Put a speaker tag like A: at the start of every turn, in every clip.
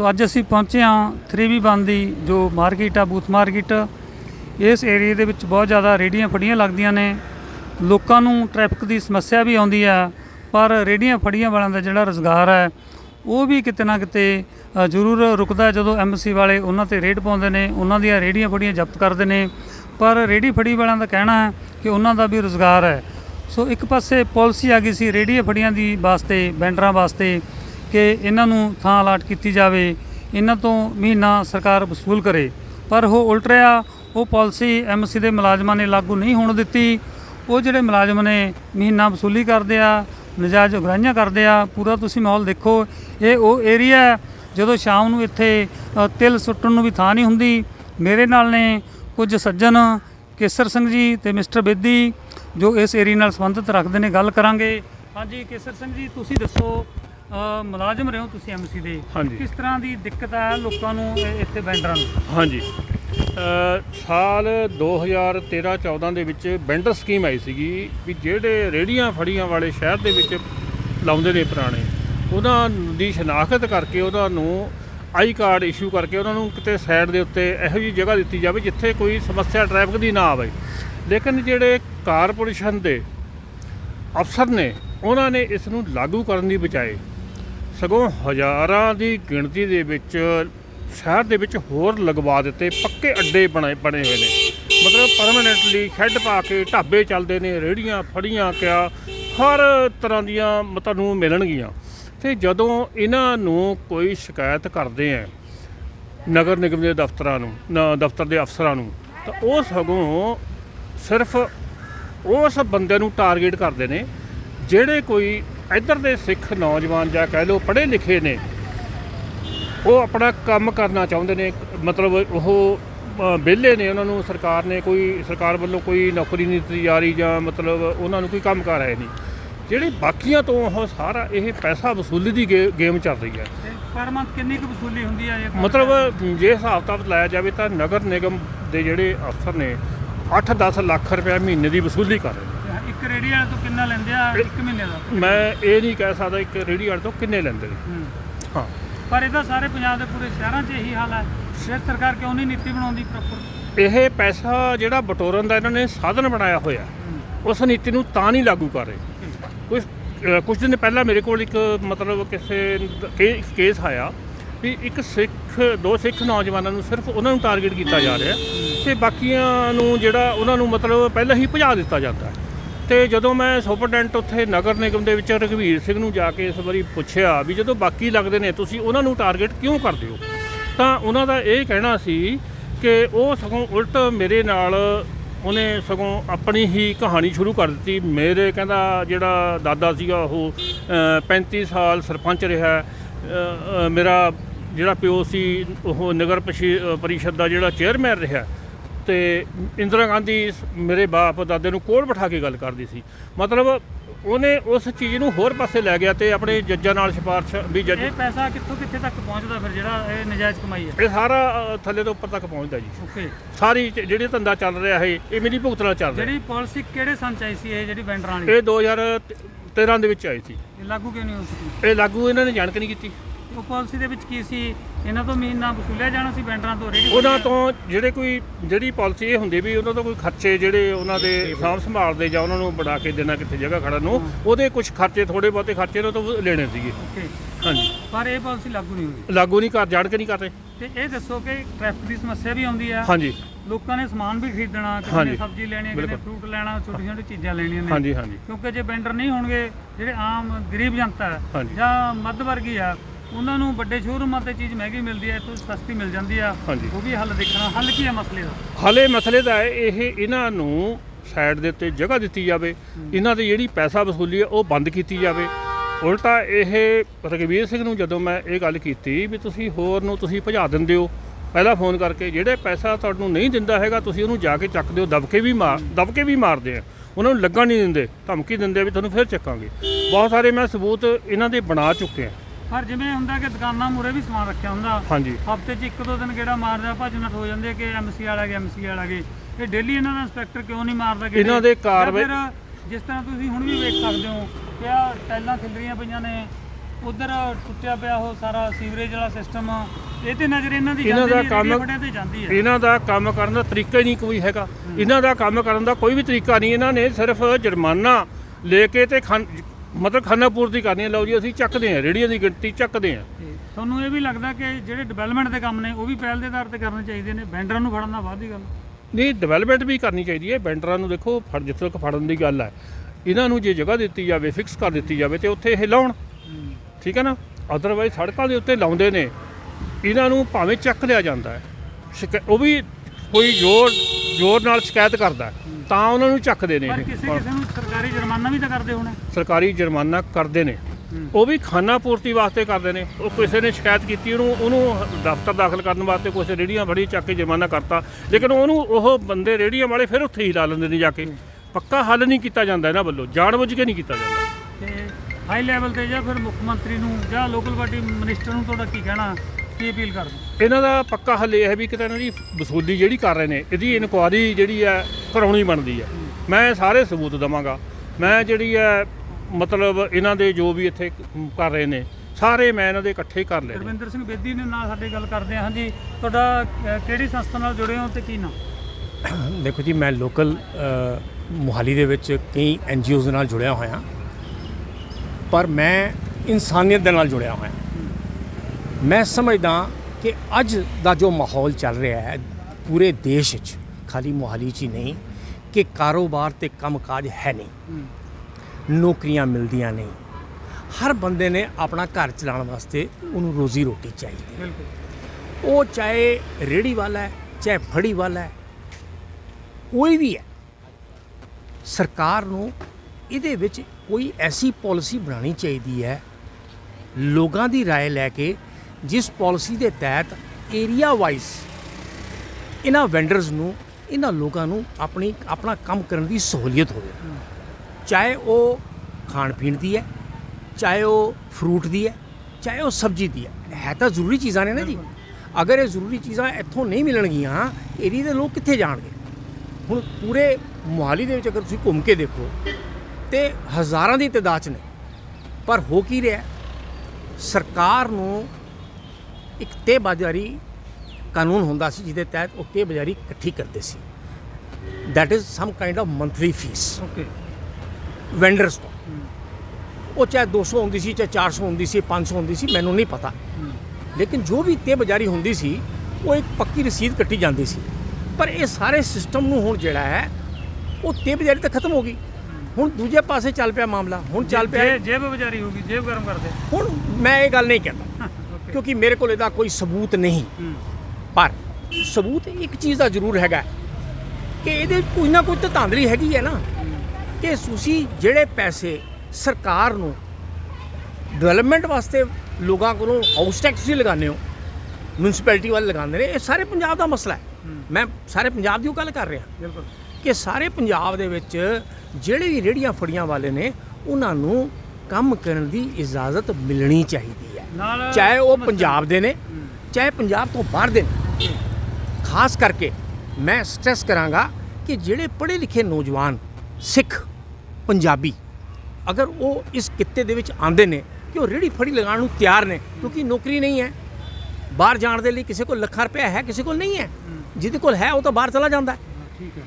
A: ਸੋ ਅੱਜ ਅਸੀਂ ਪਹੁੰਚੇ ਹਾਂ 3B1 ਦੀ, ਜੋ ਮਾਰਕੀਟ ਆ, ਬੂਥ ਮਾਰਕੀਟ। ਇਸ ਏਰੀਆ ਦੇ ਵਿੱਚ ਬਹੁਤ ਜ਼ਿਆਦਾ ਰੇੜੀਆਂ ਫੜੀਆਂ ਲੱਗਦੀਆਂ ਨੇ। ਲੋਕਾਂ ਨੂੰ ਟ੍ਰੈਫਿਕ ਦੀ ਸਮੱਸਿਆ ਵੀ ਆਉਂਦੀ ਆ, ਪਰ ਰੇੜੀਆਂ ਫੜੀਆਂ ਵਾਲਿਆਂ ਦਾ ਜਿਹੜਾ ਰੋਜ਼ਗਾਰ ਹੈ ਉਹ ਵੀ ਕਿਤੇ ਨਾ ਕਿਤੇ ਜ਼ਰੂਰ ਰੁਕਦਾ ਹੈ। ਜਦੋਂ ਐਮਸੀ ਵਾਲੇ ਉਹਨਾਂ ਤੇ ਰੇਡ ਪਾਉਂਦੇ ਨੇ, ਉਹਨਾਂ ਦੀਆਂ ਰੇੜੀਆਂ ਫੜੀਆਂ ਜ਼ਬਤ ਕਰਦੇ ਨੇ। ਪਰ ਰੇੜੀ ਫੜੀ ਵਾਲਿਆਂ ਦਾ ਕਹਿਣਾ ਹੈ ਕਿ ਉਹਨਾਂ ਦਾ ਵੀ ਰੋਜ਼ਗਾਰ ਹੈ। ਸੋ ਇੱਕ ਪਾਸੇ ਪਾਲਿਸੀ ਆ ਗਈ ਸੀ ਰੇੜੀਆਂ ਫੜੀਆਂ ਦੀ ਵਾਸਤੇ ਵੈਂਡਰਾਂ ਵਾਸਤੇ। ਕਿ ਇਹਨਾਂ ਨੂੰ ਥਾਂ ਅਲਾਟ ਕੀਤੀ ਜਾਵੇ, ਇਹਨਾਂ ਤੋਂ ਮਹੀਨਾ ਸਰਕਾਰ ਵਸੂਲ ਕਰੇ। ਪਰ ਉਹ ਉਲਟ ਰਿਹਾ, ਉਹ ਪਾਲਿਸੀ ਐਮਸੀ ਦੇ ਮੁਲਾਜ਼ਮਾਂ ਨੇ ਲਾਗੂ ਨਹੀਂ ਹੋਣ ਦਿੱਤੀ। ਉਹ ਜਿਹੜੇ ਮੁਲਾਜ਼ਮ ਨੇ, ਮਹੀਨਾ ਵਸੂਲੀ ਕਰਦੇ ਆ, ਨਜਾਇਜ਼ ਉਗਰਾਹੀਆਂ ਕਰਦੇ ਆ, ਪੂਰਾ ਤੁਸੀਂ ਮਾਹੌਲ ਦੇਖੋ, ਇਹ ਉਹ ਏਰੀਆ ਜਦੋਂ ਸ਼ਾਮ ਨੂੰ ਇੱਥੇ ਤਿਲ ਸੁੱਟਣ ਨੂੰ ਵੀ ਥਾਂ ਨਹੀਂ ਹੁੰਦੀ। ਮੇਰੇ ਨਾਲ ਨੇ ਕੁਝ ਸੱਜਣ, ਕੇਸਰ ਸਿੰਘ ਜੀ ਤੇ ਮਿਸਟਰ ਬੇਦੀ, ਜੋ ਇਸ ਏਰੀਆ ਨਾਲ ਸੰਬੰਧਿਤ ਰੱਖਦੇ ਨੇ, ਗੱਲ ਕਰਾਂਗੇ। ਹਾਂਜੀ, ਕੇਸਰ ਸਿੰਘ ਜੀ, ਤੁਸੀਂ ਦੱਸੋ ਮੁਲਾਜ਼ਮ ਰਹੇ ਹੋ ਤੁਸੀਂ ਐਮਸੀ ਦੇ।
B: ਹਾਂਜੀ।
A: ਕਿਸ ਤਰ੍ਹਾਂ ਦੀ ਦਿੱਕਤ ਹੈ ਲੋਕਾਂ ਨੂੰ ਇਹ- ਇੱਥੇ ਵੈਂਡਰਾਂ ਨੂੰ?
B: ਹਾਂਜੀ। ਅ, ਸਾਲ 2013-14 ਦੇ ਵਿੱਚ ਬੈਂਡਰ ਸਕੀਮ ਆਈ ਸੀਗੀ ਵੀ ਜਿਹੜੇ ਰੇੜੀਆਂ ਫੜੀਆਂ ਵਾਲੇ ਸ਼ਹਿਰ ਦੇ ਵਿੱਚ ਲਾਉਂਦੇ ਨੇ ਪੁਰਾਣੇ ਉਹਨਾਂ ਦੀ ਸ਼ਨਾਖਤ ਕਰਕੇ ਉਹਨਾਂ ਨੂੰ ਆਈ ਕਾਰਡ ਇਸ਼ੂ ਕਰਕੇ ਉਹਨਾਂ ਨੂੰ ਕਿਤੇ ਸਾਈਡ ਦੇ ਉੱਤੇ ਇਹੋ ਜਿਹੀ ਜਗ੍ਹਾ ਦਿੱਤੀ ਜਾਵੇ ਜਿੱਥੇ ਕੋਈ ਸਮੱਸਿਆ ਟ੍ਰੈਫਿਕ ਦੀ ਨਾ ਆਵੇ। ਲੇਕਿਨ ਜਿਹੜੇ ਕਾਰਪੋਰੇਸ਼ਨ ਦੇ ਅਫਸਰ ਨੇ ਉਹਨਾਂ ਨੇ ਇਸ ਨੂੰ ਲਾਗੂ ਕਰਨ ਦੀ ਬਜਾਏ ਸਗੋਂ ਹਜ਼ਾਰਾਂ ਦੀ ਗਿਣਤੀ ਦੇ ਵਿੱਚ ਸ਼ਹਿਰ ਦੇ ਵਿੱਚ ਹੋਰ ਲਗਵਾ ਦਿੱਤੇ, ਪੱਕੇ ਅੱਡੇ ਬਣੇ ਬਣੇ ਹੋਏ ਨੇ। ਮਤਲਬ ਪਰਮਨੈਂਟਲੀ ਸ਼ੈੱਡ ਪਾ ਕੇ ਢਾਬੇ ਚੱਲਦੇ ਨੇ ਰੇੜੀਆਂ ਫੜੀਆਂ ਕਿਆ, ਹਰ ਤਰ੍ਹਾਂ ਦੀਆਂ ਮ- ਤੁਹਾਨੂੰ ਮਿਲਣਗੀਆਂ। ਤੇ ਜਦੋਂ ਇਹਨਾਂ ਨੂੰ ਕੋਈ ਸ਼ਿਕਾਇਤ ਕਰਦੇ ਆ ਨਗਰ ਨਿਗਮ ਦੇ ਦਫ਼ਤਰਾਂ ਨੂੰ ਦਫ਼ਤਰ ਦੇ ਅਫਸਰਾਂ ਨੂੰ, ਤਾਂ ਉਹ ਸਗੋਂ ਸਿਰਫ ਉਸ ਬੰਦੇ ਨੂੰ ਟਾਰਗੇਟ ਕਰਦੇ ਨੇ, ਜਿਹੜੇ ਕੋਈ ਇੱਧਰ ਦੇ ਸਿੱਖ ਨੌਜਵਾਨ ਜਾਂ ਕਹਿ ਲਓ ਪੜ੍ਹੇ ਲਿਖੇ ਨੇ ਉਹ ਆਪਣਾ ਕੰਮ ਕਰਨਾ ਚਾਹੁੰਦੇ ਨੇ ਮਤਲਬ ਉਹ ਵਿਹਲੇ ਨੇ ਉਹਨਾਂ ਨੂੰ ਸਰਕਾਰ ਨੇ ਕੋਈ ਸਰਕਾਰ ਵੱਲੋਂ ਕੋਈ ਨੌਕਰੀ ਨਹੀਂ ਦਿੱਤੀ ਜਾ ਰਹੀ ਜਾਂ ਮਤਲਬ ਉਹਨਾਂ ਨੂੰ ਕੋਈ ਕੰਮ ਕਰ ਹੈ ਨਹੀਂ। ਜਿਹੜੇ ਬਾਕੀਆਂ ਤੋਂ ਉਹ ਸਾਰਾ ਇਹ ਪੈਸਾ ਵਸੂਲੀ ਦੀ ਗੇਮ ਚੱਲ ਰਹੀ ਹੈ।
A: ਤੇ ਪਰ ਮੰਥ ਕਿੰਨੀ ਕੁ ਵਸੂਲੀ ਹੁੰਦੀ ਹੈ ਇਹ
B: ਮਤਲਬ ਜੇ ਹਿਸਾਬ ਕਿਤਾਬ ਲਾਇਆ ਜਾਵੇ ਤਾਂ ਨਗਰ ਨਿਗਮ ਦੇ ਜਿਹੜੇ ਅਫਸਰ ਨੇ 8-10 ਲੱਖ ਰੁਪਏ ਮਹੀਨੇ ਦੀ ਵਸੂਲੀ ਕਰ ਰਹੇ ਨੇ।
A: ਇੱਕ ਰੇੜੀ ਵਾਲੇ ਤੋਂ ਕਿੰਨਾ ਲੈਂਦੇ ਆ ਇੱਕ ਮਹੀਨੇ ਦਾ?
B: ਮੈਂ ਇਹ ਨਹੀਂ ਕਹਿ ਸਕਦਾ ਇੱਕ ਰੇਹੜੀ ਵਾਲੇ ਤੋਂ ਕਿੰਨੇ ਲੈਂਦੇ ਨੇ।
A: ਹੂੰ।
B: ਹਾਂ।
A: ਪਰ ਇਹਦਾ ਸਾਰੇ ਪੰਜਾਬ ਦੇ ਪੂਰੇ ਸ਼ਹਿਰਾਂ 'ਚ ਇਹੀ ਹਾਲ ਹੈ। ਫਿਰ ਸਰਕਾਰ ਕਿਉਂ ਨਹੀਂ ਨੀਤੀ ਬਣਾਉਂਦੀ ਪ੍ਰੋਪਰ
B: ਇਹ ਪੈਸਾ ਜਿਹੜਾ ਬਟੋਰਨ ਦਾ ਇਹਨਾਂ ਨੇ ਸਾਧਨ ਬਣਾਇਆ ਹੋਇਆ ਉਸ ਨੀਤੀ ਨੂੰ ਤਾਂ ਨਹੀਂ ਲਾਗੂ ਕਰ ਰਹੇ। ਕੁਝ ਅ, ਕੁਝ ਦਿਨ ਪਹਿਲਾਂ ਮੇਰੇ ਕੋਲ ਇੱਕ ਮਤਲਬ ਕਿਸੇ ਦਾ ਕੇ- ਕੇਸ ਆਇਆ ਵੀ ਇੱਕ ਸਿੱਖ ਦੋ ਸਿੱਖ ਨੌਜਵਾਨਾਂ ਨੂੰ ਸਿਰਫ ਉਹਨਾਂ ਨੂੰ ਟਾਰਗੇਟ ਕੀਤਾ ਜਾ ਰਿਹਾ ਤੇ ਬਾਕੀਆਂ ਨੂੰ ਜਿਹੜਾ ਉਹਨਾਂ ਨੂੰ ਮਤਲਬ ਪਹਿਲਾਂ ਹੀ ਭਜਾ ਦਿੱਤਾ ਜਾਂਦਾ। ਤੇ ਜਦੋਂ ਮੈਂ ਸੁਪਰਡੈਂਟ ਉੱਥੇ ਨਗਰ ਨਿਗਮ ਦੇ ਵਿੱਚ ਰਘਵੀਰ ਸਿੰਘ ਨੂੰ ਜਾ ਕੇ ਇਸ ਵਾਰੀ ਪੁੱਛਿਆ ਵੀ ਜਦੋਂ ਬਾਕੀ ਲੱਗਦੇ ਨੇ ਤੁਸੀਂ ਉਹਨਾਂ ਨੂੰ ਟਾਰਗੇਟ ਕਿਉਂ ਕਰਦੇ ਹੋ? ਤਾਂ ਉਹਨਾਂ ਦਾ ਇਹ ਕਹਿਣਾ ਸੀ ਕਿ ਉਹ ਸਗੋਂ ਉਲਟ ਮੇਰੇ ਨਾਲ ਉਹਨੇ ਸਗੋਂ ਆਪਣੀ ਹੀ ਕਹਾਣੀ ਸ਼ੁਰੂ ਕਰ ਦਿੱਤੀ। ਮੇਰੇ ਕਹਿੰਦਾ ਜਿਹੜਾ ਦਾਦਾ ਸੀਗਾ ਉਹ ਅ, 35 ਸਾਲ ਸਰਪੰਚ ਰਿਹਾ। ਮੇਰਾ ਜਿਹੜਾ ਪਿਓ ਸੀ ਉਹ ਨਗਰ ਪਸ਼ੀ- ਪਰਿਸ਼ਦ ਦਾ ਜਿਹੜਾ ਚੇਅਰਮੈਨ ਰਿਹਾ। ਤੇ ਇੰਦਰਾ ਗਾਂਧੀ ਮੇਰੇ ਬਾਪ ਦਾਦੇ ਨੂੰ ਕੋਲ ਬਿਠਾ ਕੇ ਗੱਲ ਕਰਦੀ ਸੀ। ਮਤਲਬ ਉਹਨੇ ਉਸ ਚੀਜ਼ ਨੂੰ ਹੋਰ ਪਾਸੇ ਲੈ ਗਿਆ ਤੇ ਆਪਣੇ ਜੱਜਾਂ ਨਾਲ ਸਿਫਾਰਿਸ਼ ਵੀ ਜੱਜ
A: ਇਹ ਪੈਸਾ ਕਿੱਥੋਂ ਕਿੱਥੇ ਤੱਕ ਪਹੁੰਚਦਾ ਫਿਰ ਜਿਹੜਾ ਇਹ ਨਜਾਇਜ਼ ਕਮਾਈ ਹੈ?
B: ਇਹ ਸਾਰਾ ਅ, ਥੱਲੇ ਤੋਂ ਉੱਪਰ ਤੱਕ ਪਹੁੰਚਦਾ ਜੀ।
A: ਓਕੇ
B: ਸਾਰੀ ਜਿਹੜੀ ਧੰਦਾ ਚੱਲ ਰਿਹਾ ਹੈ ਇਹ ਮੇਰੀ ਭੁਗਤ ਨਾਲ ਚੱਲ ਰਿਹਾ।
A: ਜਿਹੜੀ ਪਾਲਿਸੀ ਕਿਹੜੇ ਸੰਨ 'ਚ ਆਈ ਸੀ ਇਹ ਜਿਹੜੀ ਵੈਂਡਰਾਂ ਵਾਲੀ?
B: ਇਹ 2013 ਦੇ ਵਿੱਚ ਆਈ ਸੀ।
A: ਇਹ ਲਾਗੂ ਕਿਉਂ ਨਹੀਂ ਹੋ ਸਕੀ
B: ਇਹ ਲਾਗੂ ਇਹਨਾਂ ਨੇ ਜਾਣਕਾਰੀ ਨਹੀਂ ਕੀਤੀ।
A: ਉਹ ਪਾਲਿਸੀ ਦੇ ਵਿੱਚ ਕੀ ਸੀ? ਇਹਨਾਂ ਤੋਂ ਮਹੀਨਾ ਵਸੂਲਿਆ ਜਾਣਾ ਸੀ ਵੈਂਡਰਾਂ ਤੋਂ ਰੇੜੀ
B: ਉਹਨਾਂ ਤੋਂ ਜਿਹੜੇ ਕੋਈ ਜਿਹੜੀ ਪਾਲਿਸੀ ਇਹ ਹੁੰਦੀ ਵੀ ਉਹਨਾਂ ਤੋਂ ਕੋਈ ਖਰਚੇ ਜਿਹੜੇ ਉਹਨਾਂ ਦੇ ਸਾਂਭ ਸੰਭਾਲ ਦੇ ਜਾਂ ਉਹਨਾਂ ਨੂੰ ਬਣਾ ਕੇ ਦੇਣਾ ਕਿੱਥੇ ਜਗ੍ਹਾ ਖੜਨ ਨੂੰ ਉਹਦੇ ਕੁਝ ਖਰਚੇ ਥੋੜੇ ਬਹੁਤੇ ਖਰਚੇ ਉਹਨਾਂ ਤੋਂ ਲੈਣੇ ਸੀਗੇ। ਹਾਂਜੀ।
A: ਪਰ ਇਹ ਪਾਲਿਸੀ ਲਾਗੂ ਨਹੀਂ ਹੋਈ
B: ਲਾਗੂ ਨਹੀਂ ਕਰ ਜਾਣਕਾਰੀ ਨਹੀਂ ਕਰ ਰਹੇ।
A: ਤੇ ਇਹ ਦੱਸੋ ਕਿ ਟ੍ਰੈਫਿਕ ਦੀ ਸਮੱਸਿਆ ਵੀ ਆਉਂਦੀ ਆ।
B: ਹਾਂਜੀ।
A: ਲੋਕਾਂ ਨੇ ਸਮਾਨ ਵੀ ਖਰੀਦਣਾ ਕਿਸੇ ਨੇ। ਸਬਜ਼ੀ ਲੈਣੀ ਕਿਸੇ ਨੇ
B: ਬਿਲਕੁਲ।
A: ਫਰੂਟ ਲੈਣਾ ਛੋਟੀ ਛੋਟੀ ਚੀਜ਼ਾਂ ਲੈਣੀਆਂ ਨੇ।
B: ਹਾਂਜੀ ਹਾਂਜੀ।
A: ਕਿਉਂਕਿ ਜੇ ਵੈਂਡਰ ਨਹੀਂ ਹੋਣਗੇ ਜਿਹੜੇ ਆਮ ਗਰੀਬ ਜਨਤਾ ਹੈ। ਜਾਂ ਮੱਧ ਵਰਗੀ ਆ ਉਹਨਾਂ ਨੂੰ ਵੱਡੇ ਸ਼ੋਰੂਮਾਂ ਤੇ ਚੀਜ਼ ਮਹਿੰਗੀ ਮਿਲਦੀ ਹੈ ਇੱਥੋਂ ਸਸਤੀ ਮਿਲ ਜਾਂਦੀ ਆ।
B: ਹਾਂਜੀ।
A: ਉਹ ਵੀ ਹੱਲ ਦੇਖਣਾ ਹੱਲ ਕੀ ਹੈ ਮਸਲੇ ਦਾ?
B: ਹਲੇ ਮਸਲੇ ਦਾ ਹੈ ਇਹ ਇਹਨਾਂ ਨੂੰ ਸਾਈਡ ਦੇ ਉੱਤੇ ਜਗ੍ਹਾ ਦਿੱਤੀ ਜਾਵੇ। ਇਹਨਾਂ ਦੀ ਜਿਹੜੀ ਪੈਸਾ ਵਸੂਲੀ ਹੈ ਉਹ ਬੰਦ ਕੀਤੀ ਜਾਵੇ। ਉਲਟਾ ਇਹ ਰਘਵੀਰ ਸਿੰਘ ਨੂੰ ਜਦੋਂ ਮੈਂ ਇਹ ਗੱਲ ਕੀਤੀ ਵੀ ਤੁਸੀਂ ਹੋਰ ਨੂੰ ਤੁਸੀਂ ਭਜਾ ਦਿੰਦੇ ਹੋ ਪਹਿਲਾਂ ਫੋਨ ਕਰਕੇ ਜਿਹੜੇ ਪੈਸਾ ਤੁਹਾਨੂੰ ਨਹੀਂ ਦਿੰਦਾ ਹੈਗਾ ਤੁਸੀਂ ਉਹਨੂੰ ਜਾ ਕੇ ਚੱਕਦੇ ਹੋ ਦਬਕੇ ਵੀ ਮਾਰ ਦਬਕੇ ਵੀ ਮਾਰਦੇ ਆ। ਉਹਨਾਂ ਨੂੰ ਲੱਗਣ ਨਹੀਂ ਦਿੰਦੇ ਧਮਕੀ ਦਿੰਦੇ ਆ ਵੀ ਤੁਹਾਨੂੰ ਫਿਰ ਚੱਕਾਂਗੇ। ਬਹੁਤ ਸਾਰੇ ਮੈਂ ਸਬੂਤ ਇਹਨਾਂ ਦੇ ਬਣਾ ਚੁੱਕੇ ਆ।
A: ਪਰ ਜਿਵੇਂ ਹੁੰਦਾ ਕਿ ਦੁਕਾਨਾਂ ਮੂਰੇ ਵੀ ਸਮਾਨ ਰੱਖਿਆ ਹੁੰਦਾ
B: ਹਾਂਜੀ।
A: ਹਫ਼ਤੇ 'ਚ ਇੱਕ ਦੋ ਦਿਨ ਗੇੜਾ ਮਾਰਦਾ ਭੱਜ ਨੱਠ ਹੋ ਜਾਂਦੇ ਕਿ ਐਮਸੀ ਵਾਲਾ ਗਿਆ ਐਮਸੀ ਵਾਲਾ ਗਏ। ਇਹ ਡੇਲੀ ਇਹਨਾਂ ਦਾ ਇੰਸਪੈਕਟਰ ਕਿਉਂ ਨਹੀਂ ਮਾਰਦਾ ਗੇੜੇ?
B: ਇਹਨਾਂ ਦੇ ਕਾਰਵਾਈ-
A: ਫਿਰ ਜਿਸ ਤਰ੍ਹਾਂ ਤੁਸੀਂ ਹੁਣ ਵੀ ਵੇਖ ਸਕਦੇ ਹੋ ਕਿ ਆ ਟੈਲਾਂ ਖਿਲਰੀਆਂ ਪਈਆਂ ਨੇ ਉਧਰ ਟੁੱਟਿਆ ਪਿਆ ਉਹ ਸਾਰਾ ਸੀਵਰੇਜ ਵਾਲਾ ਸਿਸਟਮ ਇਹ ਤੇ ਨਜ਼ਰ ਇਹਨਾਂ ਦੀ
B: ਇਹਨਾਂ
A: ਜਾਂਦੀ
B: ਦਾ
A: ਨਹੀਂ,
B: ਕੰਮ-
A: ਰੇਹੜੀਆਂ ਫੜਿਆਂ ਤੇ ਜਾਂਦੀ ਹੈ।
B: ਇਹਨਾਂ ਦਾ ਕੰਮ ਕਰਨ ਦਾ ਤਰੀਕਾ ਹੀ ਨਹੀਂ ਕੋਈ ਹੈਗਾ। ਇਹਨਾਂ ਦਾ ਕੰਮ ਕਰਨ ਦਾ ਕੋਈ ਵੀ ਤਰੀਕਾ ਨਹੀਂ ਇਹਨਾਂ ਨੇ ਸਿਰਫ ਜੁਰਮਾਨਾ ਲੈ ਕੇ ਤੇ ਮਤਲਬ ਖਾਨਾ ਪੂਰਤੀ ਕਰਨੀ ਹੈ। ਲਓ ਜੀ ਅਸੀਂ ਚੱਕਦੇ ਹਾਂ ਰੇੜੀਆਂ ਦੀ ਗਿਣਤੀ ਚੱਕਦੇ ਹਾਂ।
A: ਤੇ ਤੁਹਾਨੂੰ ਇਹ ਵੀ ਲੱਗਦਾ ਕਿ ਜਿਹੜੇ ਡਿਵੈਲਪਮੈਂਟ ਦੇ ਕੰਮ ਨੇ ਉਹ ਵੀ ਪਹਿਲ ਦੇ ਆਧਾਰ ਤੇ ਕਰਨੇ ਚਾਹੀਦੇ ਨੇ? ਵੈਂਡਰਾਂ ਨੂੰ ਫੜਨ ਦਾ ਬਾਅਦ ਦੀ ਗੱਲ
B: ਨਹੀਂ ਡਿਵੈਲਪਮੈਂਟ ਵੀ ਕਰਨੀ ਚਾਹੀਦੀ ਹੈ। ਬੈਂਡਰਾਂ ਨੂੰ ਦੇਖੋ ਫੜ ਜਿੱਥੇ ਤੱਕ ਫੜਨ ਦੀ ਗੱਲ ਹੈ। ਇਹਨਾਂ ਨੂੰ ਜੇ ਜਗ੍ਹਾ ਦਿੱਤੀ ਜਾਵੇ ਫਿਕਸ ਕਰ ਦਿੱਤੀ ਜਾਵੇ ਤੇ ਉੱਥੇ ਇਹ ਲਾਉਣ। ਠੀਕ ਹੈ ਨਾ? ਅਦਰਵਾਈਜ਼ ਸੜਕਾਂ ਦੇ ਉੱਤੇ ਲਾਉਂਦੇ ਨੇ। ਇਹਨਾਂ ਨੂੰ ਭਾਵੇਂ ਚੱਕ ਲਿਆ ਜਾਂਦਾ ਹੈ। ਸ਼ਿਕਾ- ਉਹ ਵੀ ਕੋਈ ਜ਼ੋਰ ਜ਼ੋਰ ਨਾਲ ਸ਼ਿਕਾਇਤ ਕਰਦਾ ਤਾਂ ਉਹਨਾਂ ਨੂੰ ਚੱਕਦੇ ਨੇ
A: ਪਰ। ਕਿਸੇ ਕਿਸੇ ਨੂੰ ਸਰਕਾਰੀ ਜੁਰਮਾਨਾ ਵੀ ਤਾਂ ਕਰਦੇ ਹੋਣੇ।
B: ਸਰਕਾਰੀ ਜੁਰਮਾਨਾ ਕਰਦੇ ਨੇ। ਉਹ ਵੀ ਖਾਨਾ ਪੂਰਤੀ ਵਾਸਤੇ ਕਰਦੇ ਨੇ। ਉਹ ਕਿਸੇ ਨੇ ਸ਼ਿਕਾਇਤ ਕੀਤੀ ਉਹਨੂੰ ਉਹਨੂੰ ਦਫ਼ਤਰ ਦਾਖਲ ਕਰਨ ਵਾਸਤੇ ਕੁਛ ਰੇੜੀਆਂ ਫੜੀ ਚੱਕ ਕੇ ਜੁਰਮਾਨਾ ਕਰਤਾ। ਲੇਕਿਨ ਉਹਨੂੰ ਉਹ ਬੰਦੇ ਰੇੜੀਆਂ ਵਾਲੇ ਫਿਰ ਉੱਥੇ ਹੀ ਲਾ ਲੈਂਦੇ ਨੇ ਜਾ ਕੇ। ਪੱਕਾ ਹੱਲ ਨਹੀਂ ਕੀਤਾ ਜਾਂਦਾ ਇਹਨਾਂ ਵੱਲੋਂ। ਜਾਣਬੁੱਝ ਕੇ ਨਹੀਂ ਕੀਤਾ ਜਾਂਦਾ।
A: ਤੇ ਹਾਈ ਲੈਵਲ ਤੇ ਜਾਂ ਫਿਰ ਮੁੱਖ ਮੰਤਰੀ ਨੂੰ ਜਾਂ ਲੋਕਲ ਪਾਰਟੀ ਮਿਨਿਸਟਰ ਨੂੰ ਤੁਹਾਡਾ ਕੀ ਕਹਿਣਾ? ਕੀ ਅਪੀਲ ਕਰਦੇ
B: ਇਹਨਾਂ ਦਾ ਪੱਕਾ ਹੱਲ ਇਹ ਹੈ ਵੀ ਕਿਤੇ ਇਹਨਾਂ ਦੀ ਵਸੂਲੀ ਜਿਹੜੀ ਕਰ ਰਹੇ ਨੇ ਇਹਦੀ ਇਨਕੁਆਰੀ ਜਿਹੜੀ ਹੈ ਕਰਾਉਣੀ ਬਣਦੀ ਹੈ। ਮੈਂ ਸਾਰੇ ਸਬੂਤ ਦਵਾਂਗਾ। ਮੈਂ ਜਿਹੜੀ ਹੈ ਮਤਲਬ ਇਹਨਾਂ ਦੇ ਜੋ ਵੀ ਇੱਥੇ ਕਰ ਰਹੇ ਨੇ ਸਾਰੇ ਮੈਂ ਇਹਨਾਂ ਦੇ ਇਕੱਠੇ ਕਰ ਲਏ ਨੇ
A: ਗੁਰਵਿੰਦਰ ਸਿੰਘ ਬੇਦੀ ਨੇ ਨਾਲ ਸਾਡੇ ਗੱਲ ਕਰਦੇ ਹਾਂ। ਹਾਂਜੀ ਤੁਹਾਡਾ ਕਿਹੜੀ ਸੰਸਥਾ ਨਾਲ ਜੁੜੇ ਹੋ ਤੇ ਕੀ ਨਾਮ?
C: ਦੇਖੋ ਜੀ ਮੈਂ ਲੋਕਲ ਮੁਹਾਲੀ ਦੇ ਵਿੱਚ ਕਈ ਐਨ ਜੀ ਓਜ਼ ਨਾਲ ਜੁੜਿਆ ਹੋਇਆ ਪਰ ਮੈਂ ਇਨਸਾਨੀਅਤ ਦੇ ਨਾਲ ਜੁੜਿਆ ਹੋਇਆ ਮੈਂ ਸਮਝਦਾ ਕਿ ਅੱਜ ਦਾ ਜੋ ਮਾਹੌਲ ਚੱਲ ਰਿਹਾ ਹੈ ਪੂਰੇ ਦੇਸ਼ 'ਚ ਖਾਲੀ ਮੁਹਾਲੀ 'ਚ ਹੀ ਨਹੀਂ ਕਿ ਕਾਰੋਬਾਰ ਤੇ ਕੰਮਕਾਜ ਹੈ ਨਹੀਂ ਨੌਕਰੀਆਂ ਮਿਲਦੀਆਂ ਨਹੀਂ ਹਰ ਬੰਦੇ ਨੇ ਆਪਣਾ ਘਰ ਚਲਾਉਣ ਵਾਸਤੇ ਉਹਨੂੰ ਰੋਜ਼ੀ ਰੋਟੀ ਚਾਹੀਦੀ ਹੈ
A: ਬਿਲਕੁਲ
C: ਉਹ ਚਾਹੇ ਰੇੜੀ ਵਾਲਾ ਹੈ ਚਾਹੇ ਫੜੀ ਵਾਲਾ ਹੈ ਕੋਈ ਵੀ ਹੈ ਸਰਕਾਰ ਨੂੰ ਇਹਦੇ ਵਿੱਚ ਕੋਈ ਐਸੀ ਪਾਲਿਸੀ ਬਣਾਉਣੀ ਚਾਹੀਦੀ ਹੈ ਲੋਕਾਂ ਦੀ رائے ਲੈ ਕੇ ਜਿਸ ਪਾਲਿਸੀ ਦੇ ਤਹਿਤ ਏਰੀਆ ਵਾਈਜ਼ ਇਹਨਾਂ ਵੈਂਡਰਸ ਨੂੰ ਇਹਨਾਂ ਲੋਕਾਂ ਨੂੰ ਆਪਣੀ ਆਪਣਾ ਕੰਮ ਕਰਨ ਦੀ ਸਹੂਲੀਅਤ ਹੋਵੇ। ਚਾਹੇ ਉਹ ਖਾਣ ਪੀਣ ਦੀ ਹੈ ਚਾਹੇ ਉਹ ਫਰੂਟ ਦੀ ਹੈ ਚਾਹੇ ਉਹ ਸਬਜ਼ੀ ਦੀ ਹੈ। ਹੈ ਤਾਂ ਜ਼ਰੂਰੀ ਚੀਜ਼ਾਂ ਨੇ ਨਾ ਜੀ। ਅਗਰ ਇਹ ਜ਼ਰੂਰੀ ਚੀਜ਼ਾਂ ਇੱਥੋਂ ਨਹੀਂ ਮਿਲਣਗੀਆਂ ਏਰੀਏ ਦੇ ਲੋਕ ਕਿੱਥੇ ਜਾਣਗੇ? ਹੁਣ ਪੂਰੇ ਮੁਹਾਲੀ ਦੇ ਵਿੱਚ ਅਗਰ ਤੁਸੀਂ ਘੁੰਮ ਕੇ ਦੇਖੋ ਤੇ ਹਜ਼ਾਰਾਂ ਦੀ ਤਦਾਦ 'ਚ ਨੇ। ਪਰ ਹੋ ਕੀ ਰਿਹਾ? ਸਰਕਾਰ ਨੂੰ ਇੱਕ ਤੇ ਬਾਜ਼ਾਰੀ ਕਾਨੂੰਨ ਹੁੰਦਾ ਸੀ ਜਿਹਦੇ ਤਹਿਤ ਉਹ ਤੇ ਬਾਜ਼ਾਰੀ ਇਕੱਠੀ ਕਰਦੇ ਸੀ। That is some kind of monthly fee
A: okay
C: vendors ਤੋਂ। ਉਹ ਚਾਹੇ 200 ਹੁੰਦੀ ਸੀ ਚਾਹੇ 400 ਹੁੰਦੀ ਸੀ 500 ਹੁੰਦੀ ਸੀ ਮੈਨੂੰ ਨਹੀਂ ਪਤਾ। ਲੇਕਿਨ ਜੋ ਵੀ ਤੇ ਬਾਜ਼ਾਰੀ ਹੁੰਦੀ ਸੀ ਉਹ ਇੱਕ ਪੱਕੀ ਰਸੀਦ ਕੱਟੀ ਜਾਂਦੀ ਸੀ। ਪਰ ਇਹ ਸਾਰੇ ਸਿਸਟਮ ਨੂੰ ਹੁਣ ਜਿਹੜਾ ਹੈ ਉਹ ਤੇ ਬਾਜ਼ਾਰੀ ਤਾਂ ਖਤਮ ਹੋ ਗਈ। ਹੁਣ ਦੂਜੇ ਪਾਸੇ ਚੱਲ ਪਿਆ ਮਾਮਲਾ। ਹੁਣ ਚੱਲ ਪਿਆ
A: ਜੇਬ ਬਜਾਰੀ ਹੋਗੀ ਜੇਬ ਗਰਮ ਕਰਦੇ।
C: ਹੁਣ ਮੈਂ ਇਹ ਗੱਲ ਨਹੀਂ ਕਹਿੰਦਾ। ਕਿਉਂਕਿ ਮੇਰੇ ਕੋਲ ਇਹਦਾ ਕੋਈ ਸਬੂਤ ਨਹੀਂ। ਪਰ ਸਬੂਤ ਇੱਕ ਚੀਜ਼ ਦਾ ਜ਼ਰੂਰ ਹੈਗਾ ਕਿ ਇਹਦੇ ਕੋਈ ਨਾ ਕੋਈ ਤਾਂ ਧਾਂਦਲੀ ਹੈਗੀ ਹੈ ਨਾ। ਕਿ ਤੁਸੀਂ ਜਿਹੜੇ ਪੈਸੇ ਸਰਕਾਰ ਨੂੰ ਡਿਵੈਲਪਮੈਂਟ ਵਾਸਤੇ ਲੋਕਾਂ ਕੋਲੋਂ ਹਾਊਸ ਟੈਕਸ ਹੀ ਲਗਾਉਂਦੇ ਹੋ ਮਿਊਨਿਸਪੈਲਿਟੀ ਵਾਲੇ ਲਗਾਉਂਦੇ ਨੇ ਇਹ ਸਾਰੇ ਪੰਜਾਬ ਦਾ ਮਸਲਾ ਹੈ। ਮੈਂ ਸਾਰੇ ਪੰਜਾਬ ਦੀ ਉਹ ਗੱਲ ਕਰ ਰਿਹਾ।
A: ਬਿਲਕੁਲ।
C: ਕਿ ਸਾਰੇ ਪੰਜਾਬ ਦੇ ਵਿੱਚ ਜਿਹੜੇ ਵੀ ਰੇੜੀਆਂ ਫੜੀਆਂ ਵਾਲੇ ਨੇ ਉਹਨਾਂ ਨੂੰ ਕੰਮ ਕਰਨ ਦੀ ਇਜਾਜ਼ਤ ਮਿਲਣੀ ਚਾਹੀਦੀ ਹੈ। ਚਾਹੇ ਉਹ ਪੰਜਾਬ ਦੇ ਨੇ। ਚਾਹੇ ਪੰਜਾਬ ਤੋਂ ਬਾਹਰ ਦੇ ਨੇ। ਖਾਸ ਕਰਕੇ ਮੈਂ ਸਟ੍ਰੈਸ ਕਰਾਂਗਾ ਕਿ ਜਿਹੜੇ ਪੜ੍ਹੇ ਲਿਖੇ ਨੌਜਵਾਨ ਸਿੱਖ ਪੰਜਾਬੀ ਅਗਰ ਉਹ ਇਸ ਕਿੱਤੇ ਦੇ ਵਿੱਚ ਆਉਂਦੇ ਨੇ ਕਿ ਉਹ ਰੇੜੀ ਫੜੀ ਲਗਾਉਣ ਨੂੰ ਤਿਆਰ ਨੇ ਕਿਉਂਕਿ ਨੌਕਰੀ ਨਹੀਂ ਹੈ। ਬਾਹਰ ਜਾਣ ਦੇ ਲਈ ਕਿਸੇ ਕੋਲ ਲੱਖਾਂ ਰੁਪਏ ਹੈ ਕਿਸੇ ਕੋਲ ਨਹੀਂ ਹੈ। ਜਿਹਦੇ ਕੋਲ ਹੈ ਉਹ ਤਾਂ ਬਾਹਰ ਚਲਾ ਜਾਂਦਾ ਹੈ।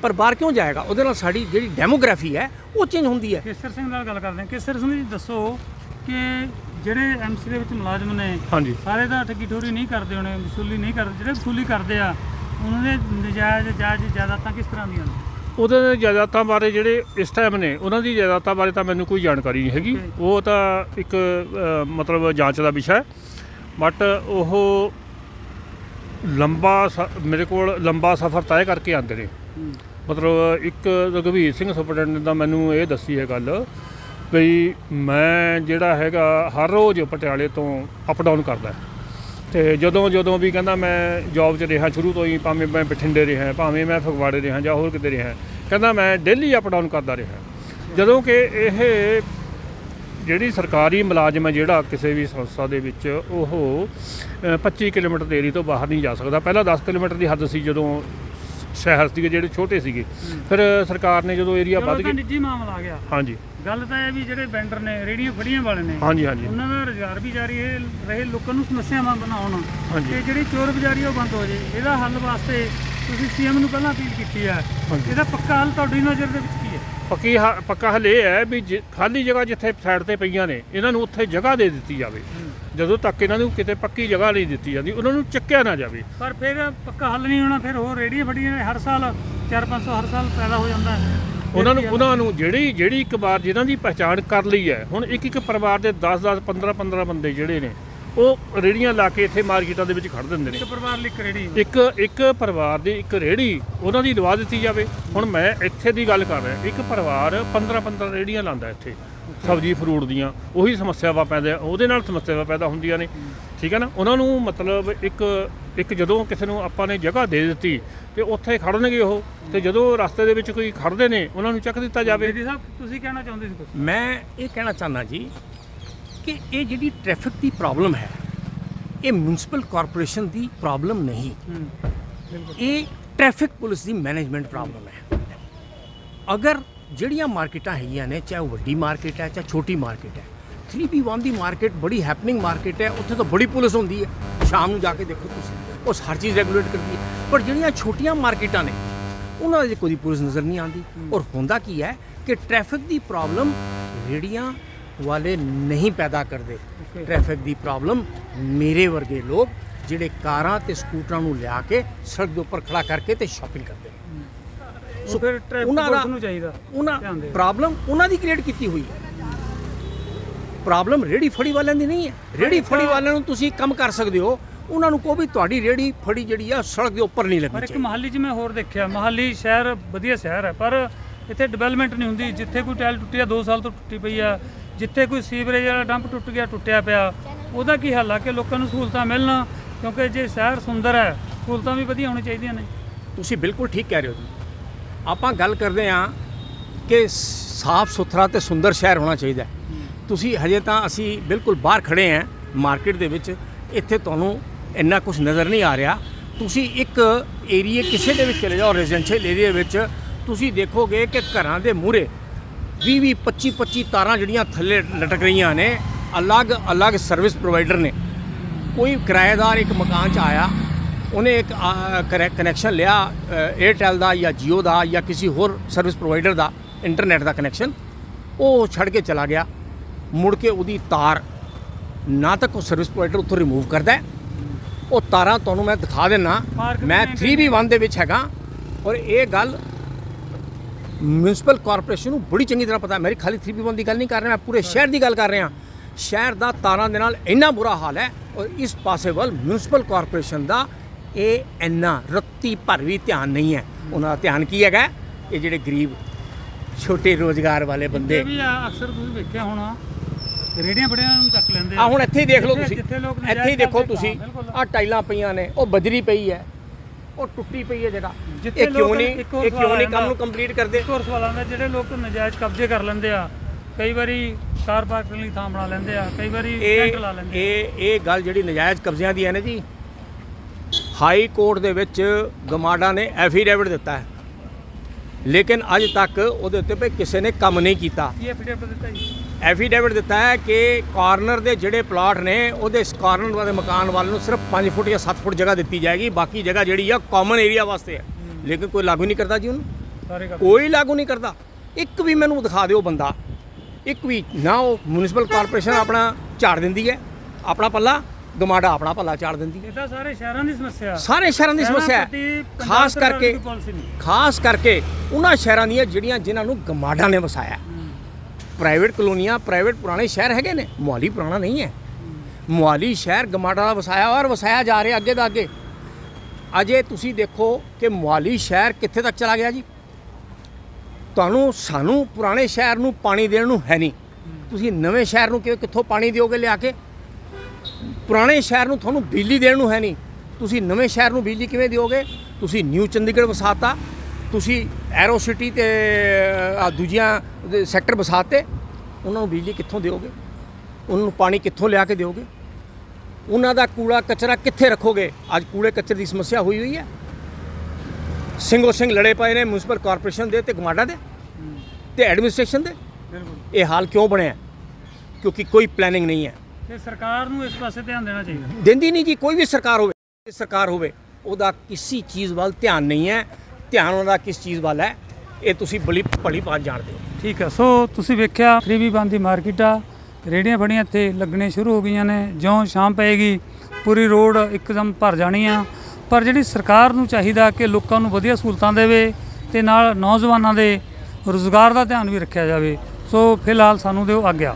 C: ਪਰ ਬਾਹਰ ਕਿਉਂ ਜਾਏਗਾ? ਉਹਦੇ ਨਾਲ ਸਾਡੀ ਜਿਹੜੀ ਡੈਮੋਗ੍ਰਾਫੀ ਹੈ ਉਹ ਚੇਂਜ ਹੁੰਦੀ ਹੈ।
A: ਕੇਸਰ ਸਿੰਘ ਨਾਲ ਗੱਲ ਕਰਦੇ ਹਾਂ। ਕੇਸਰ ਸਿੰਘ ਜੀ ਦੱਸੋ ਕਿ ਜਿਹੜੇ ਐਮਸੀ ਦੇ ਵਿੱਚ ਮੁਲਾਜ਼ਮ ਨੇ
B: ਹਾਂਜੀ।
A: ਸਾਰੇ ਤਾਂ ਠੱਗੀ ਠੋਰੀ ਨਹੀਂ ਕਰਦੇ ਹੋਣੇ ਵਸੂਲੀ ਨਹੀਂ ਕਰਦੇ ਜਿਹੜੇ ਵਸੂਲੀ ਕਰਦੇ ਆ ਉਹਨਾਂ ਦੇ ਨਜਾਇਜ਼ ਜਾਇਜ਼ ਜਾਇਦਾਦਾਂ ਕਿਸ ਤਰ੍ਹਾਂ ਦੀਆਂ ਨੇ?
B: ਉਹਦੇ ਦੇ ਜਾਇਦਾਦਾਂ ਬਾਰੇ ਜਿਹੜੇ ਇਸ ਟਾਈਮ ਨੇ ਉਹਨਾਂ ਦੀ ਜਾਇਦਾਦਾਂ ਬਾਰੇ ਤਾਂ ਮੈਨੂੰ ਕੋਈ ਜਾਣਕਾਰੀ ਨਹੀਂ ਹੈਗੀ. ਉਹ ਤਾਂ ਇੱਕ ਮਤਲਬ ਜਾਂਚ ਦਾ ਵਿਸ਼ਾ ਹੈ। ਬਟ ਉਹ ਲੰਬਾ ਸ- ਮੇਰੇ ਕੋਲ ਲੰਬਾ ਸਫ਼ਰ ਤੈਅ ਕਰਕੇ ਆਉਂਦੇ ਨੇ। ਮਤਲਬ ਇੱਕ ਰਘਵੀਰ ਸਿੰਘ ਸੁਪਰਡੈਂਟ ਦਾ ਮੈਨੂੰ ਇਹ ਦੱਸੀ ਹੈ ਗੱਲ ਵੀ ਮੈਂ ਜਿਹੜਾ ਹੈਗਾ ਹਰ ਰੋਜ਼ ਪਟਿਆਲੇ ਤੋਂ ਅਪ ਡਾਊਨ ਕਰਦਾ। ਤੇ ਜਦੋਂ ਜਦੋਂ ਵੀ ਕਹਿੰਦਾ ਮੈਂ ਜੌਬ 'ਚ ਰਿਹਾ ਸ਼ੁਰੂ ਤੋਂ ਹੀ ਭਾਵੇਂ ਮੈਂ ਬਠਿੰਡੇ ਰਿਹਾ ਭਾਵੇਂ ਮੈਂ ਫਗਵਾੜੇ ਰਿਹਾ ਜਾਂ ਹੋਰ ਕਿਤੇ ਰਿਹਾ ਕਹਿੰਦਾ ਮੈਂ ਡੇਲੀ ਅਪ ਡਾਊਨ ਕਰਦਾ ਰਿਹਾ। ਜਦੋਂ ਕਿ ਇਹ ਜਿਹੜੀ ਸਰਕਾਰੀ ਮੁਲਾਜ਼ਮ ਹੈ ਜਿਹੜਾ ਕਿਸੇ ਵੀ ਸੰਸਥਾ ਦੇ ਵਿੱਚ ਉਹ ਅ, 25 ਕਿਲੋਮੀਟਰ ਦੇ ਏਰੀਏ ਤੋਂ ਬਾਹਰ ਨਹੀਂ ਜਾ ਸਕਦਾ। ਪਹਿਲਾਂ 10 ਕਿਲੋਮੀਟਰ ਦੀ ਹੱਦ ਸੀ ਜਦੋਂ ਸ਼ਹਿਰ ਸੀਗੇ ਜਿਹੜੇ ਛੋਟੇ ਸੀਗੇ। ਫਿਰ ਸਰਕਾਰ ਨੇ ਜਦੋਂ ਏਰੀਆ
A: ਚਲੋ
B: ਵੱਧ
A: ਤਾਂ
B: ਗਏ
A: ਨਿੱਜੀ ਮਾਮਲਾ ਆ ਗਿਆ।
B: ਹਾਂਜੀ।
A: ਗੱਲ ਤਾਂ ਇਹ ਵੀ ਜਿਹੜੇ ਵੈਂਡਰ ਨੇ ਰੇੜੀਆਂ ਫੜੀਆਂ ਵਾਲੇ ਨੇ
B: ਹਾਂਜੀ ਹਾਂਜੀ।
A: ਉਹਨਾਂ ਦਾ ਰੁਜ਼ਗਾਰ ਵੀ ਜਾਰੀ ਹੈ ਰਹੇ ਲੋਕਾਂ ਨੂੰ ਸਮੱਸਿਆਵਾਂ ਬਣਾਉਣ।
B: ਹਾਂਜੀ।
A: ਤੇ ਜਿਹੜੀ ਚੋਰ ਬਜ਼ਾਰੀ ਉਹ ਬੰਦ ਹੋ ਜੇ। ਇਹਦਾ ਹੱਲ ਵਾਸਤੇ ਤੁਸੀਂ ਸੀਐਮ ਨੂੰ ਪਹਿਲਾਂ ਅਪੀਲ ਕੀਤੀ ਹੈ
B: ਹਾਂਜੀ।
A: ਇਹਦਾ ਪੱਕਾ ਹੱਲ ਤੁਹਾਡੀ ਨਜ਼ਰ ਦੇ ਵਿੱਚ
B: ਪੱਕੀ ਹ- ਪੱਕਾ ਹੱਲ ਇਹ ਹੈ ਵੀ ਜੇ- ਖਾਲੀ ਜਗ੍ਹਾ ਜਿੱਥੇ ਸਾਈਡ ਤੇ ਪਈਆਂ ਨੇ ਇਹਨਾਂ ਨੂੰ ਉੱਥੇ ਜਗ੍ਹਾ ਦੇ ਦਿੱਤੀ ਜਾਵੇ। ਜਦੋਂ ਤੱਕ ਇਹਨਾਂ ਨੂੰ ਕਿਤੇ ਪੱਕੀ ਜਗ੍ਹਾ ਨਹੀਂ ਦਿੱਤੀ ਜਾਂਦੀ ਉਹਨਾਂ ਨੂੰ ਚੱਕਿਆ ਨਾ ਜਾਵੇ।
A: ਪਰ ਫਿਰ ਪੱਕਾ ਹੱਲ ਨਹੀਂ ਹੋਣਾ ਫਿਰ ਹੋਰ ਰੇੜੀਆਂ ਫੜੀਆਂ ਨੇ ਹਰ ਸਾਲ 4-500 ਹਰ ਸਾਲ ਪੈਦਾ ਹੋ ਜਾਂਦਾ ਹੈ। ਫਿਰ
B: ਉਹਨਾਂ ਨੂੰ
A: ਕੀ?
B: ਉਹਨਾਂ ਨੂੰ ਜਿਹੜੀ ਜਿਹੜੀ ਇੱਕ ਵਾਰ ਜਿਹਨਾਂ ਦੀ ਪਛਾਣ ਕਰ ਲਈ ਹੈ ਹੁਣ ਇੱਕ ਇੱਕ ਪਰਿਵਾਰ ਦੇ 10 10 15 15 ਬੰਦੇ ਜਿਹੜੇ ਨੇ ਉਹ ਰੇੜੀਆਂ ਲਾ ਕੇ ਇੱਥੇ ਮਾਰਕੀਟਾਂ ਦੇ ਵਿੱਚ ਖੜ ਦਿੰਦੇ ਨੇ।
A: ਇੱਕ ਪਰਿਵਾਰ ਲਈ ਇੱਕ ਰੇੜੀ
B: ਇੱਕ ਇੱਕ ਪਰਿਵਾਰ ਦੀ ਇੱਕ ਰੇੜੀ ਉਹਨਾਂ ਦੀ ਲਵਾ ਦਿੱਤੀ ਜਾਵੇ। ਹੁਣ ਮੈਂ ਇੱਥੇ ਦੀ ਗੱਲ ਕਰ ਰਿਹਾ ਇੱਕ ਪਰਿਵਾਰ 15 15 ਰੇੜੀਆਂ ਲਾਂਦਾ ਇੱਥੇ ਸਬਜ਼ੀ ਫਰੂਟ ਦੀਆਂ ਉਹੀ ਸਮੱਸਿਆਵਾਂ ਪੈਦਾ ਉਹਦੇ ਨਾਲ ਸਮੱਸਿਆਵਾਂ ਪੈਦਾ ਹੁੰਦੀਆਂ ਨੇ। ਠੀਕ ਹੈ ਨਾ? ਉਹਨਾਂ ਨੂੰ ਮਤਲਬ ਇੱਕ ਇੱਕ ਜਦੋਂ ਕਿਸੇ ਨੂੰ ਆਪਾਂ ਨੇ ਜਗ੍ਹਾ ਦੇ ਦਿੱਤੀ ਤੇ ਉੱਥੇ ਖੜਨਗੇ ਉਹ ਤੇ ਜਦੋਂ ਰਸਤੇ ਦੇ ਵਿੱਚ ਕੋਈ ਖੜਦੇ ਨੇ ਉਹਨਾਂ ਨੂੰ ਚੱਕ ਦਿੱਤਾ ਜਾਵੇ।
A: ਬੇਦੀ ਸਾਹਿਬ ਤੁਸੀਂ ਕਹਿਣਾ ਚਾਹੁੰਦੇ ਸੀ ਕੁਝ
C: ਮੈਂ ਇਹ ਕਹਿਣਾ ਚਾਹੁੰਦਾ ਜੀ ਕਿ ਇਹ ਜਿਹੜੀ ਟ੍ਰੈਫਿਕ ਦੀ ਪ੍ਰੋਬਲਮ ਹੈ ਇਹ ਮਿਊਨਿਸਪਲ ਕਾਰਪੋਰੇਸ਼ਨ ਦੀ ਪ੍ਰੋਬਲਮ ਨਹੀਂ। ਇਹ ਟ੍ਰੈਫਿਕ ਪੁਲਿਸ ਦੀ ਮੈਨੇਜਮੈਂਟ ਪ੍ਰੋਬਲਮ ਹੈ। ਅਗਰ ਜਿਹੜੀਆਂ ਮਾਰਕੀਟਾਂ ਹੈਗੀਆਂ ਨੇ ਚਾਹੇ ਉਹ ਵੱਡੀ ਮਾਰਕੀਟ ਹੈ ਚਾਹੇ ਛੋਟੀ ਮਾਰਕੀਟ ਹੈ 3B1 ਦੀ ਮਾਰਕੀਟ ਬੜੀ ਹੈਪਨਿੰਗ ਮਾਰਕੀਟ ਹੈ ਉੱਥੇ ਤਾਂ ਬੜੀ ਪੁਲਿਸ ਹੁੰਦੀ ਹੈ। ਸ਼ਾਮ ਨੂੰ ਜਾ ਕੇ ਦੇਖੋ ਤੁਸੀਂ ਉਸ ਹਰ ਚੀਜ਼ ਰੈਗੂਲੇਟ ਕਰਦੀ ਹੈ। ਪਰ ਜਿਹੜੀਆਂ ਛੋਟੀਆਂ ਮਾਰਕੀਟਾਂ ਨੇ ਉਹਨਾਂ ਦੇ ਕੋਈ ਪੁਲਿਸ ਨਜ਼ਰ ਨਹੀਂ ਆਉਂਦੀ। ਔਰ ਹੁੰਦਾ ਕੀ ਹੈ ਕਿ ਟ੍ਰੈਫਿਕ ਦੀ ਪ੍ਰੋਬਲਮ ਰੇੜੀਆਂ ਵਾਲੇ ਨਹੀਂ ਪੈਦਾ ਕਰਦੇ. ਟ੍ਰੈਫਿਕ ਦੀ ਪ੍ਰੋਬਲਮ ਮੇਰੇ ਵਰਗੇ ਲੋਕ ਜਿਹੜੇ ਕਾਰਾਂ ਤੇ ਸਕੂਟਰਾਂ ਨੂੰ ਲਿਆ ਕੇ ਸੜਕ ਦੇ ਉੱਪਰ ਖੜਾ ਕਰਕੇ ਤੇ ਸ਼ਾਪਿੰਗ ਕਰਦੇ ਨੇ।
A: ਸੋ ਫਿਰ ਟ੍ਰੈਫਿਕ ਨੂੰ ਚਾਹੀਦਾ।
C: ਉਹਨਾਂ। ਪ੍ਰੋਬਲਮ ਉਹਨਾਂ ਦੀ ਕ੍ਰੀਏਟ ਕੀਤੀ ਹੋਈ ਹੈ। ਪ੍ਰੋਬਲਮ ਰੇੜੀ ਫੜੀ ਵਾਲਿਆਂ ਦੀ ਨਹੀਂ ਹੈ। ਰੇੜੀ ਫੜੀ ਵਾਲਿਆਂ ਨੂੰ ਤੁਸੀਂ ਕੰਮ ਕਰ ਸਕਦੇ ਹੋ। ਉਹਨਾਂ ਨੂੰ ਕਹੋ ਵੀ ਤੁਹਾਡੀ ਰੇੜੀ ਫੜੀ ਜਿਹੜੀ ਆ ਸੜਕ ਦੇ ਉੱਪਰ ਨਹੀਂ
A: ਪਰ
C: ਲੱਗਣੀ
A: ਇੱਕ
C: ਚਾਹੀਦੀ।
A: ਮਹਾਲੀ 'ਚ ਮੈਂ ਹੋਰ ਦੇਖਿਆ ਮਹਾਲੀ ਸ਼ਹਿਰ ਵਧੀਆ ਸ਼ਹਿਰ ਹੈ ਪਰ ਇੱਥੇ ਡਿਵੈਲਪਮੈਂਟ ਨਹੀਂ ਹੁੰਦੀ। ਜਿੱਥੇ ਕੋਈ ਟਾਇਲ ਟੁੱਟੀ ਆ 2 ਸਾਲ ਤੋਂ ਟੁੱਟੀ ਪਈ ਆ ਜਿੱਥੇ ਕੋਈ ਸੀਵਰੇਜ ਵਾਲਾ ਡੰਪ ਟੁੱਟ ਗਿਆ, ਟੁੱਟਿਆ ਪਿਆ, ਉਹਦਾ ਕੀ ਹੱਲ ਆ ਕਿ ਲੋਕਾਂ ਨੂੰ ਸਹੂਲਤਾਂ ਮਿਲਣ? ਕਿਉਂਕਿ ਜੇ ਸ਼ਹਿਰ ਸੁੰਦਰ ਹੈ, ਸਹੂਲਤਾਂ ਵੀ ਵਧੀਆ ਹੋਣੀ ਚਾਹੀਦੀਆਂ ਨੇ।
C: ਤੁਸੀਂ ਬਿਲਕੁਲ ਠੀਕ ਕਹਿ ਰਹੇ ਹੋ ਜੀ। ਆਪਾਂ ਗੱਲ ਕਰਦੇ ਹਾਂ ਕਿ ਸਾਫ਼ ਸੁਥਰਾ ਤੇ ਸੁੰਦਰ ਸ਼ਹਿਰ ਹੋਣਾ ਚਾਹੀਦਾ ਤੁਸੀਂ ਹਜੇ ਤਾਂ ਅਸੀਂ ਬਿਲਕੁਲ ਬਾਹਰ ਖੜੇ ਹਾਂ ਮਾਰਕੀਟ ਦੇ ਵਿੱਚ, ਇੱਥੇ ਤੁਹਾਨੂੰ ਇੰਨਾ ਕੁਝ ਨਜ਼ਰ ਨਹੀਂ ਆ ਰਿਹਾ। ਤੁਸੀਂ ਇੱਕ ਏਰੀਏ ਕਿਸੇ ਦੇ ਵਿੱਚ ਚਲੇ ਜਾਓ ਰੈਜ਼ੀਡੈਂਸ਼ੀਅਲ ਏਰੀਆ ਵਿੱਚ, ਤੁਸੀਂ ਦੇਖੋਗੇ ਕਿ ਘਰਾਂ ਦੇ ਮੂਹਰੇ 20 20 25 25 ਤਾਰਾਂ ਜਿਹੜੀਆਂ ਥੱਲੇ ਲਟਕ ਰਹੀਆਂ ਨੇ ਅਲੱਗ-ਅਲੱਗ ਸਰਵਿਸ ਪ੍ਰੋਵਾਈਡਰ ਨੇ। ਕੋਈ ਕਿਰਾਏਦਾਰ ਇੱਕ ਮਕਾਨ 'ਚ ਆਇਆ ਉਹਨੇ ਇੱਕ ਕਨੈਕਸ਼ਨ ਲਿਆ 에ਅਰਟੈਲ ਦਾ ਜਾਂ Jio ਦਾ ਜਾਂ ਕਿਸੇ ਹੋਰ ਸਰਵਿਸ ਪ੍ਰੋਵਾਈਡਰ ਦਾ ਇੰਟਰਨੈਟ ਦਾ ਕਨੈਕਸ਼ਨ ਉਹ ਛੱਡ ਕੇ ਚਲਾ ਗਿਆ। ਮੁੜ ਕੇ ਉਹਦੀ ਤਾਰ ਨਾ ਤਾਂ ਕੋਈ ਸਰਵਿਸ ਪ੍ਰੋਵਾਈਡਰ ਉੱਥੋਂ ਰਿਮੂਵ ਕਰਦਾ ਉਹ ਤਾਰਾਂ ਤੁਹਾਨੂੰ ਮੈਂ ਦਿਖਾ ਦੇਣਾ ਮੈਂ
A: में
C: 3B1 ਦੇ ਵਿੱਚ ਹੈਗਾ ਔਰ ਇਹ ਗੱਲ ਮਿਊਨਿਸਪਲ ਕਾਰਪੋਰੇਸ਼ਨ ਨੂੰ ਬੜੀ ਚੰਗੀ ਤਰ੍ਹਾਂ ਪਤਾ ਹੈ। ਮੇਰੀ ਖਾਲੀ 3B1 ਦੀ ਗੱਲ ਨਹੀਂ ਕਰ ਰਿਹਾ ਮੈਂ ਪੂਰੇ ਸ਼ਹਿਰ ਦੀ ਗੱਲ ਕਰ ਰਿਹਾ। ਸ਼ਹਿਰ ਦਾ ਤਾਰਾਂ ਦੇ ਨਾਲ ਇੰਨਾ ਬੁਰਾ ਹਾਲ ਹੈ ਔਰ ਇਸ ਪਾਸੇ ਵੱਲ ਮਿਊਨਿਸਪਲ ਕਾਰਪੋਰੇਸ਼ਨ ਦਾ ਇਹ ਇੰਨਾ ਰੱਤੀ ਭਰ ਵੀ ਧਿਆਨ ਨਹੀਂ ਹੈ। ਉਹਨਾਂ ਦਾ ਧਿਆਨ ਕੀ ਹੈਗਾ? ਇਹ ਜਿਹੜੇ ਗਰੀਬ ਛੋਟੇ ਰੋਜ਼ਗਾਰ ਵਾਲੇ ਬੰਦੇ।
A: ਇਹ ਵੀ ਆ ਅਕਸਰ ਤੁਸੀਂ ਵੇਖਿਆ ਹੋਣਾ ਰੇੜੀਆਂ ਬੜਿਆਂ ਨੂੰ ਚੱਕ ਲੈਂਦੇ
C: ਆ। ਹੁਣ ਇੱਥੇ ਹੀ ਦੇਖ ਲਓ ਤੁਸੀਂ। ਇੱਥੇ ਹੀ ਦੇਖੋ ਤੁਸੀਂ। ਆ ਟਾਈਲਾਂ ਪਈਆਂ ਨੇ ਉਹ ਬਜਰੀ ਪਈ ਹੈ। ਉਹ ਟੁੱਟੀ ਪਈ ਹੈ ਜਗ੍ਹਾ।
A: ਜਿੱਥੇ
C: ਇਹ ਕਿਉਂ ਨਹੀਂ? ਇਹ ਕਿਉਂ ਨਹੀਂ ਕੰਮ। ਨੂੰ। ਕੰਪਲੀਟ ਕਰਦੇ?
A: ਹੋਰ ਸਵਾਲ ਆਉਂਦਾ ਜਿਹੜੇ ਲੋਕ ਨਜਾਇਜ਼ ਕਬਜ਼ੇ ਕਰ ਲੈਂਦੇ ਆ ਕਈ ਵਾਰੀ ਕਾਰ ਪਾਰਕਿੰਗ ਲਈ ਥਾਂ ਬਣਾ ਲੈਂਦੇ ਆ ਕਈ ਵਾਰੀ ਟੈਂਟ ਲਾ ਲੈਂਦੇ ਆ।
C: ਇਹ ਇਹ ਗੱਲ ਜਿਹੜੀ ਨਜਾਇਜ਼ ਕਬਜ਼ਿਆਂ ਦੀ ਹੈ ਨਾ ਜੀ ਹਾਈ ਕੋਰਟ ਦੇ ਵਿੱਚ ਗਮਾਡਾ ਨੇ ਐਫੀਡੇਵਿਟ ਦਿੱਤਾ ਹੈ। ਲੇਕਿਨ ਅੱਜ ਤੱਕ ਉਹਦੇ ਉੱਤੇ ਕਿਸੇ ਨੇ ਕੰਮ ਨਹੀਂ ਕੀਤਾ।
A: ਕੀ ਐਫੀਡੇਵਿਟ ਦਿੱਤਾ ਜੀ?
C: ਐਫੀਡੇਵਿਟ ਦਿੱਤਾ ਹੈ ਕਿ ਕਾਰਨਰ ਦੇ ਜਿਹੜੇ ਪਲਾਟ ਨੇ ਉਹਦੇ ਇਸ ਕਾਰਨਰ ਵਾਲੇ ਮਕਾਨ ਵਾਲੇ ਨੂੰ ਸਿਰਫ 5 ਫੁੱਟ ਜਾਂ 7 ਫੁੱਟ ਜਗ੍ਹਾ ਦਿੱਤੀ ਜਾਏਗੀ। ਬਾਕੀ ਜਗ੍ਹਾ ਜਿਹੜੀ ਆ ਕਾਮਨ ਏਰੀਆ ਵਾਸਤੇ ਹੈ। ਲੇਕਿਨ ਕੋਈ ਲਾਗੂ ਨਹੀਂ ਕਰਦਾ ਜੀ ਉਹਨੂੰ। ਕੋਈ ਲਾਗੂ ਨਹੀਂ ਕਰਦਾ। ਇੱਕ ਵੀ ਮੈਨੂੰ ਦਿਖਾ ਦਿਓ ਬੰਦਾ। ਇੱਕ ਵੀ ਨਾ ਉਹ ਮਿਊਨਿਸਪਲ ਕਾਰਪੋਰੇਸ਼ਨ ਆਪਣਾ ਝਾੜ ਦਿੰਦੀ ਹੈ। ਆਪਣਾ ਪੱਲਾ ਗਮਾਡਾ ਆਪਣਾ ਪੱਲਾ ਝਾੜ ਦਿੰਦੀ ਹੈ।
A: ਇਹ ਤਾਂ ਸਾਰੇ ਸ਼ਹਿਰਾਂ ਦੀ ਸਮੱਸਿਆ
C: ਸਾਰੇ ਸ਼ਹਿਰਾਂ ਦੀ ਸਮੱਸਿਆ ਹੈ। ਖਾਸ ਕਰਕੇ। ਖਾਸ ਕਰਕੇ ਉਹਨਾਂ ਸ਼ਹਿਰਾਂ ਦੀਆਂ ਜਿਹੜੀਆਂ ਜਿਨ੍ਹਾਂ ਨੂੰ ਗਮਾਡਾ ਨੇ ਵਸਾਇਆ। ਪ੍ਰਾਈਵੇਟ ਕਲੋਨੀਆਂ ਪ੍ਰਾਈਵੇਟ ਪੁਰਾਣੇ ਸ਼ਹਿਰ ਹੈਗੇ ਨੇ। ਮੁਹਾਲੀ ਪੁਰਾਣਾ ਨਹੀਂ ਹੈ। ਮੁਹਾਲੀ ਸ਼ਹਿਰ ਗਮਾਡਾ ਦਾ ਵਸਾਇਆ ਔਰ ਵਸਾਇਆ ਜਾ ਰਿਹਾ ਅੱਗੇ ਦਾ ਅੱਗੇ। ਅਜੇ ਤੁਸੀਂ ਦੇਖੋ ਕਿ ਮੁਹਾਲੀ ਸ਼ਹਿਰ ਕਿੱਥੇ ਤੱਕ ਚਲਾ ਗਿਆ ਜੀ? ਤੁਹਾਨੂੰ ਸਾਨੂੰ ਪੁਰਾਣੇ ਸ਼ਹਿਰ ਨੂੰ ਪਾਣੀ ਦੇਣ ਨੂੰ ਹੈ ਨਹੀਂ। ਤੁਸੀਂ ਨਵੇਂ ਸ਼ਹਿਰ ਨੂੰ ਕਿ ਕਿੱਥੋਂ ਪਾਣੀ ਦਿਓਗੇ ਲਿਆ ਕੇ? ਪੁਰਾਣੇ ਸ਼ਹਿਰ ਨੂੰ ਤੁਹਾਨੂੰ ਬਿਜਲੀ ਦੇਣ ਨੂੰ ਹੈ ਨਹੀਂ। ਤੁਸੀਂ ਨਵੇਂ ਸ਼ਹਿਰ ਨੂੰ ਬਿਜਲੀ ਕਿਵੇਂ ਦਿਓਗੇ? ਤੁਸੀਂ ਨਿਊ ਚੰਡੀਗੜ੍ਹ ਵਸਾਤਾ। ਤੁਸੀਂ ਐਰੋ ਸਿਟੀ ਤੇ ਆਹ ਦੂਜੀਆਂ ਸੈਕਟਰ ਵਸਾਤੇ ਉਹਨਾਂ ਨੂੰ ਬਿਜਲੀ ਕਿੱਥੋਂ ਦਿਓਗੇ? ਉਹਨਾਂ ਨੂੰ ਪਾਣੀ ਕਿੱਥੋਂ ਲਿਆ ਕੇ ਦਿਓਗੇ? ਉਹਨਾਂ ਦਾ ਕੂੜਾ ਕਚਰਾ ਕਿੱਥੇ ਰੱਖੋਗੇ? ਅੱਜ ਕੂੜੇ ਕਚਰੇ ਦੀ ਸਮੱਸਿਆ ਹੋਈ ਹੋਈ ਹੈ। ਸਿੰਘੋ ਸਿੰਘ ਲੜੇ ਪਏ ਨੇ ਮਿਊਨਿਸਪਲ ਕਾਰਪੋਰੇਸ਼ਨ ਦੇ ਤੇ ਗਮਾਡਾ ਦੇ ਤੇ ਐਡਮਿਨਿਸਟ੍ਰੇਸ਼ਨ ਦੇ।
A: ਬਿਲਕੁਲ।
C: ਇਹ ਹਾਲ ਕਿਉਂ ਬਣਿਆ? ਕਿਉਂਕਿ ਕੋਈ ਪਲੈਨਿੰਗ ਨਹੀਂ ਹੈ।
A: ਤੇ ਸਰਕਾਰ ਨੂੰ ਇਸ ਪਾਸੇ ਧਿਆਨ ਦੇਣਾ ਚਾਹੀਦਾ।
C: ਦਿੰਦੀ ਨਹੀਂ ਜੀ ਕੋਈ ਵੀ ਸਰਕਾਰ ਹੋਵੇ ਸਰਕਾਰ ਹੋਵੇ ਉਹਦਾ ਕਿਸੇ ਚੀਜ਼ ਵੱਲ ਧਿਆਨ ਨਹੀਂ ਹੈ। ਧਿਆਨ ਉਹਨਾਂ ਦਾ ਕਿਸ ਚੀਜ਼ ਵੱਲ ਹੈ, ਇਹ ਤੁਸੀਂ ਬੜੀ ਭਲੀ ਬਾਤ ਜਾਣਦੇ ਹੋ।
A: ਠੀਕ ਹੈ, ਸੋ ਤੁਸੀਂ ਵੇਖਿਆ 3B ਬੰਦ ਦੀ ਮਾਰਕੀਟ ਆ ਰੇੜੀਆਂ ਫੜੀਆਂ ਇੱਥੇ, ਲੱਗਣੇ ਸ਼ੁਰੂ ਹੋ ਗਈਆਂ ਨੇ, ਜਿਉਂ ਸ਼ਾਮ ਪਏਗੀ, ਪੂਰੀ ਰੋਡ ਇੱਕਦਮ ਭਰ ਜਾਣੀ ਆ। ਪਰ ਜਿਹੜੀ ਸਰਕਾਰ ਨੂੰ ਚਾਹੀਦਾ ਕਿ ਲੋਕਾਂ ਨੂੰ ਵਧੀਆ ਸਹੂਲਤਾਂ ਦੇਵੇ ਤੇ ਨਾਲ ਨੌਜਵਾਨਾਂ ਦੇ ਰੋਜ਼ਗਾਰ ਦਾ ਧਿਆਨ ਵੀ ਰੱਖਿਆ ਜਾਵੇ, ਸੋ ਫਿਲਹਾਲ ਸਾਨੂੰ ਦਿਓ ਆਗਿਆ।